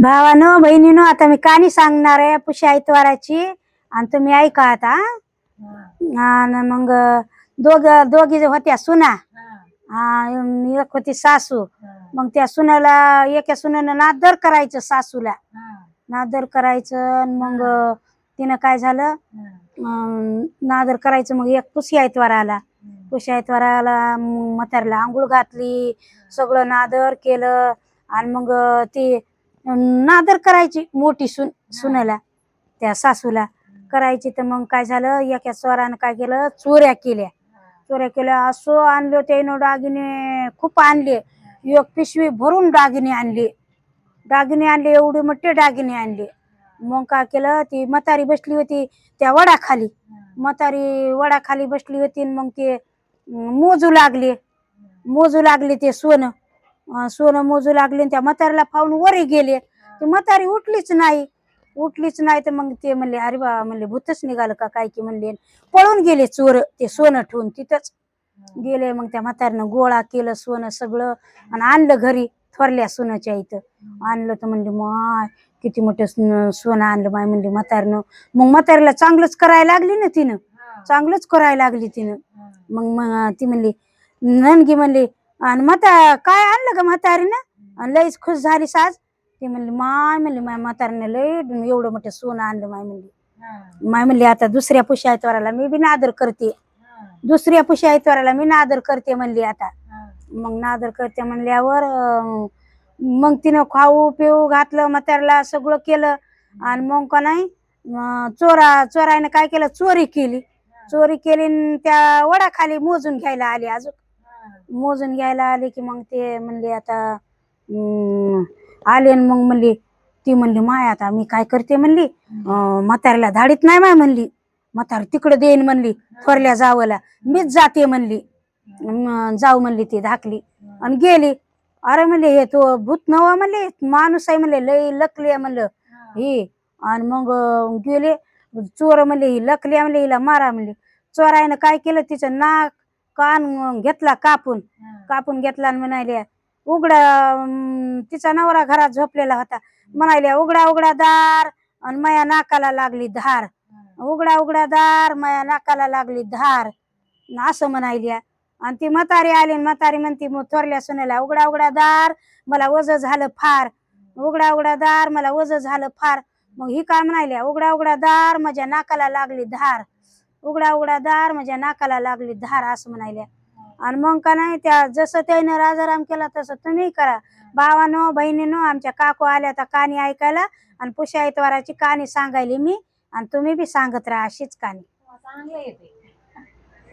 भावानो बहिणीनो आता मी कहाणी सांगणार आहे पुष्या आयतवाराची आणि तुम्ही ऐका आता मग दोघ दोघी होत्या सुना एक होती सासू. मग त्या सुनाला एका सुनानं नादर करायचं सासूला. नादर करायचं आणि मग तिनं काय झालं? नादर करायचं मग एक पुशी आयतवार आला. पुशी मग म्हातारीला आंघोळ घातली सगळं नादर केलं आणि मग ती नादर करायची मोठी सुन सुनाला त्या सासूला करायची. तर मग काय झालं? एका स्वरानं काय केलं? चोऱ्या केल्या. चोऱ्या केल्या. असं आणलं त्यानं दागिने खूप आणले. एक पिशवी भरून दागिने आणले. दागिने आणले एवढे मोठे दागिने आणले. मग काय केलं? ती म्हातारी बसली होती त्या वडाखाली. म्हातारी वडाखाली बसली होती मग ते मोजू लागले. मोजू लागले ते सोनं. सोनं मोजू लागले त्या म्हातारीला पाहून वरी गेले. ती म्हातारी उठलीच नाही. उठलीच नाही तर मग ते म्हणले अरे बा म्हणले भूतच निघालं का? काय की म्हणले पळून गेले चोर ते सोनं ठेवून तिथंच. गेले मग त्या म्हाताऱ्यानं गोळा केलं सोनं सगळं आणि आणलं घरी थोरल्या सोनाच्या इथं. आणलं तर म्हणले माय किती मोठं सोनं सोनं आणलं माय म्हणले म्हातारनं मग म्हातारीला चांगलंच करायला लागली ना तिनं. चांगलंच करायला लागली तिनं. मग मग ती म्हणली नणगी म्हणली आणि म्हाता काय आणलं का म्हातारीनं? आणि लईच खुश झाली साज ती म्हणली माय म्हणली माय म्हातारीनं लय एवढं मोठं सोनं आणलं माय म्हणली. माय म्हणली आता दुसऱ्या पुशी आयतवाराला मी बी नादर करते. दुसऱ्या पुशी आयतवाराला मी नादर करते म्हणली आता. मग नादर करते म्हणल्यावर मग तिनं खाऊ पिऊ घातलं म्हातारला सगळं केलं. आणि मग का नाही चोरा चोराने काय केलं चोरी केली. चोरी केली त्या वडाखाली मोजून घ्यायला आली अजून. मोजून घ्यायला आले की मग ते म्हणले आता आले न मग म्हणली ती म्हणली माय आता मी काय करते? म्हणली म्हाताऱ्याला धाडीत नाही माय म्हणली. म्हातारी तिकडे देईन म्हणली थोरल्या जावला. मीच जाते म्हणली. जाऊ म्हणली ती धाकली. आणि गेली. अरे म्हणले हे तो भूत नवा म्हणले. माणूस आहे म्हणले. लय लकली आहे म्हणलं. हे. आणि मग गेले. चोर म्हणले ही लकली म्हणले. हिला मारा म्हणले. चोरायनं काय केलं? तिचं नाक कान घेतला कापून कापून घेतला आणि म्हणाले उघडा तिचा नवरा घरात झोपलेला होता. म्हणाले उघडा उघडा दार आणि माया नाकाला लागली धार. उघडा उघडा दार माया नाकाला लागली धार. असं म्हणायल्या आणि ती म्हातारी आली म्हातारी म्हणती मग थोरल्या सुनेला उघडा उघडा दार मला वज झालं फार. उघडा उघडा दार मला वज झालं फार. मग ही काय म्हणायल्या उघडा उघडा दार माझ्या नाकाला लागली धार. उघडा उघडा दार म्हणजे नाकाला लागली धार असं म्हणायल्या आणि मग का नाही त्या जसं त्यानं राजाराम केला तसं तुम्ही करा. भावानो बहिणीनो आमच्या काकू आल्या तर काणी ऐकायला आणि पुष्या इतवाराची काणी सांगायली मी आणि तुम्ही बी सांगत राहा अशीच काणी येते हो,